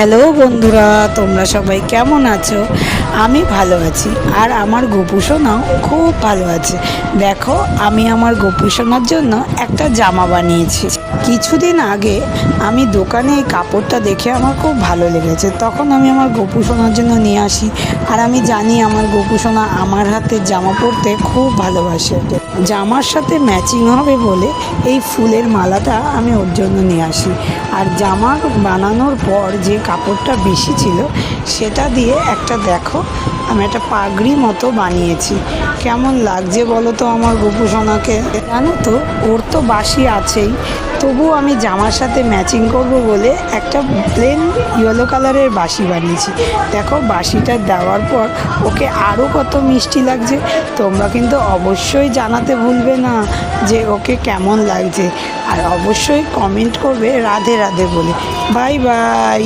Hello বন্ধুরা, তোমরা সবাই কেমন আছো? আমি ভালো আছি, আর আমার গোপুসোনাও খুব ভালো আছে। দেখো, আমি আমার গোপুসোনার জন্য একটা জামা বানিয়েছি। কিছুদিন আগে আমি দোকানে এই কাপড়টা দেখে আমার খুব ভালো লেগেছে। তখন আমি আমার গোপুসোনার জন্য নিয়ে আসি। আর আমি জানি আমার গোপুসোনা আমার হাতের জামা পরতে খুব ভালোবাসে। জামার সাথে ম্যাচিং হবে বলে এই ফুলের মালাটা আমি ওর জন্য নিয়ে আসি। আর জামা বানানোর পর যে কাপড়টা বেশি ছিল, সেটা দিয়ে একটা দেখো আমি একটা পাগড়ি মতো বানিয়েছি। কেমন লাগছে বলো তো আমার গোপু সোনাকে? জানো তো, ওর তো বাসি আছেই। তবু আমি জামার সাথে ম্যাচিং করব বলে একটা প্লেন ইয়েলো কালারের বাসি বানিয়েছি। দেখো বাসিটা দেওয়ার পর ওকে আরও কত মিষ্টি লাগছে। তোমরা কিন্তু অবশ্যই জানাতে ভুলবে না যে ওকে কেমন লাগছে। আর অবশ্যই কমেন্ট করবে রাধে রাধে বলে। Bye bye